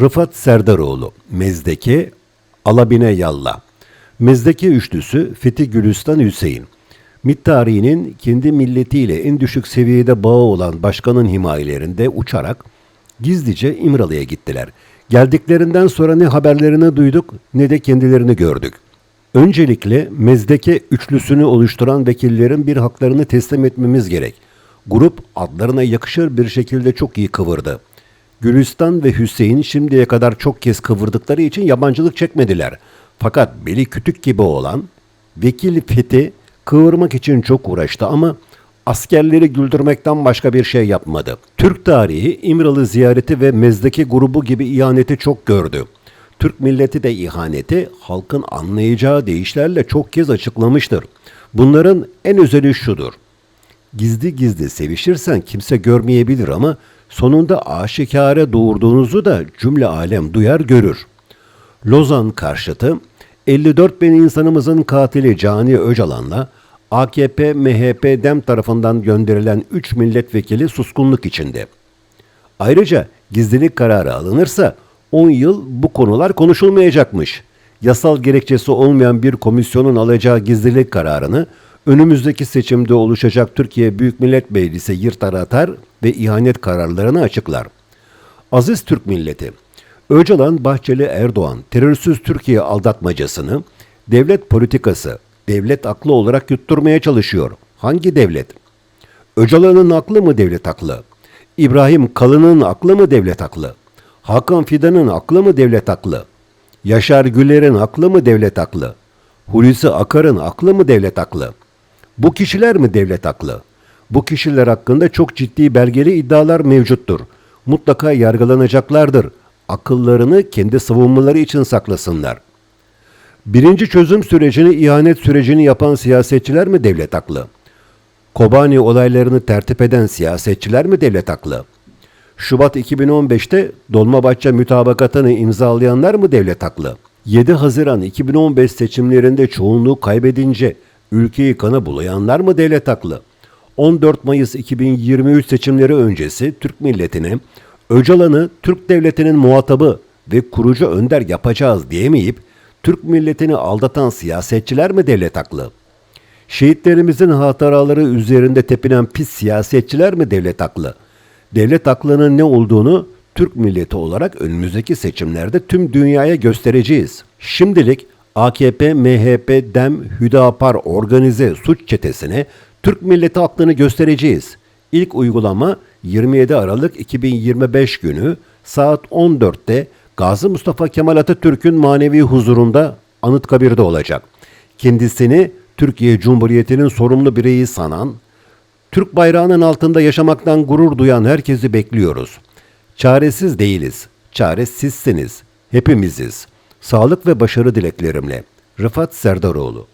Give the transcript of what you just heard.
Rıfat Serdaroğlu, Mezdeke, Alabine Yalla. Mezdeke üçlüsü Fethi Gülistan Hüseyin. MİT tarihinin kendi milletiyle en düşük seviyede bağı olan başkanın himayelerinde uçarak gizlice İmralı'ya gittiler. Geldiklerinden sonra ne haberlerini duyduk ne de kendilerini gördük. Öncelikle Mezdeke üçlüsünü oluşturan vekillerin bir haklarını teslim etmemiz gerek. Grup adlarına yakışır bir şekilde çok iyi kıvırdı. Gülistan ve Hüseyin şimdiye kadar çok kez kıvırdıkları için yabancılık çekmediler. Fakat beli kütük gibi olan Vekil Fethi kıvırmak için çok uğraştı ama askerleri güldürmekten başka bir şey yapmadı. Türk tarihi İmralı ziyareti ve Mezdeki grubu gibi ihaneti çok gördü. Türk milleti de ihaneti halkın anlayacağı deyişlerle çok kez açıklamıştır. Bunların en özeli şudur. Gizli gizli sevişirsen kimse görmeyebilir ama sonunda aşikare doğurduğunuzu da cümle alem duyar görür. Lozan karşıtı 54 bin insanımızın katili Cani Öcalan'la AKP, MHP, DEM tarafından gönderilen 3 milletvekili suskunluk içinde. Ayrıca gizlilik kararı alınırsa 10 yıl bu konular konuşulmayacakmış. Yasal gerekçesi olmayan bir komisyonun alacağı gizlilik kararını önümüzdeki seçimde oluşacak Türkiye Büyük Millet Meclisi yırtar atar ve ihanet kararlarını açıklar. Aziz Türk milleti, Öcalan, Bahçeli, Erdoğan terörsüz Türkiye aldatmacasını devlet politikası, devlet aklı olarak yutturmaya çalışıyor. Hangi devlet? Öcalan'ın aklı mı devlet aklı? İbrahim Kalın'ın aklı mı devlet aklı? Hakan Fidan'ın aklı mı devlet aklı? Yaşar Güler'in aklı mı devlet aklı? Hulusi Akar'ın aklı mı devlet aklı? Bu kişiler mi devlet aklı? Bu kişiler hakkında çok ciddi belgeli iddialar mevcuttur. Mutlaka yargılanacaklardır. Akıllarını kendi savunmaları için saklasınlar. Birinci çözüm sürecini, ihanet sürecini yapan siyasetçiler mi devlet aklı? Kobani olaylarını tertip eden siyasetçiler mi devlet aklı? Şubat 2015'te Dolmabahçe mütabakatını imzalayanlar mı devlet haklı? 7 Haziran 2015 seçimlerinde çoğunluğu kaybedince ülkeyi kana bulayanlar mı devlet haklı? 14 Mayıs 2023 seçimleri öncesi Türk milletine Öcalan'ı Türk devletinin muhatabı ve kurucu önder yapacağız diyemeyip Türk milletini aldatan siyasetçiler mi devlet haklı? Şehitlerimizin hatıraları üzerinde tepinen pis siyasetçiler mi devlet haklı? devlet aklının ne olduğunu Türk milleti olarak önümüzdeki seçimlerde tüm dünyaya göstereceğiz. Şimdilik AKP, MHP, DEM, Hüdapar organize suç çetesine Türk milleti aklını göstereceğiz. İlk uygulama 27 Aralık 2025 günü saat 14'te Gazi Mustafa Kemal Atatürk'ün manevi huzurunda Anıtkabir'de olacak. Kendisini Türkiye Cumhuriyeti'nin sorumlu bireyi sanan, Türk bayrağının altında yaşamaktan gurur duyan herkesi bekliyoruz. Çaresiz değiliz. Çare sizsiniz. Hepimiziz. Sağlık ve başarı dileklerimle. Rıfat Serdaroğlu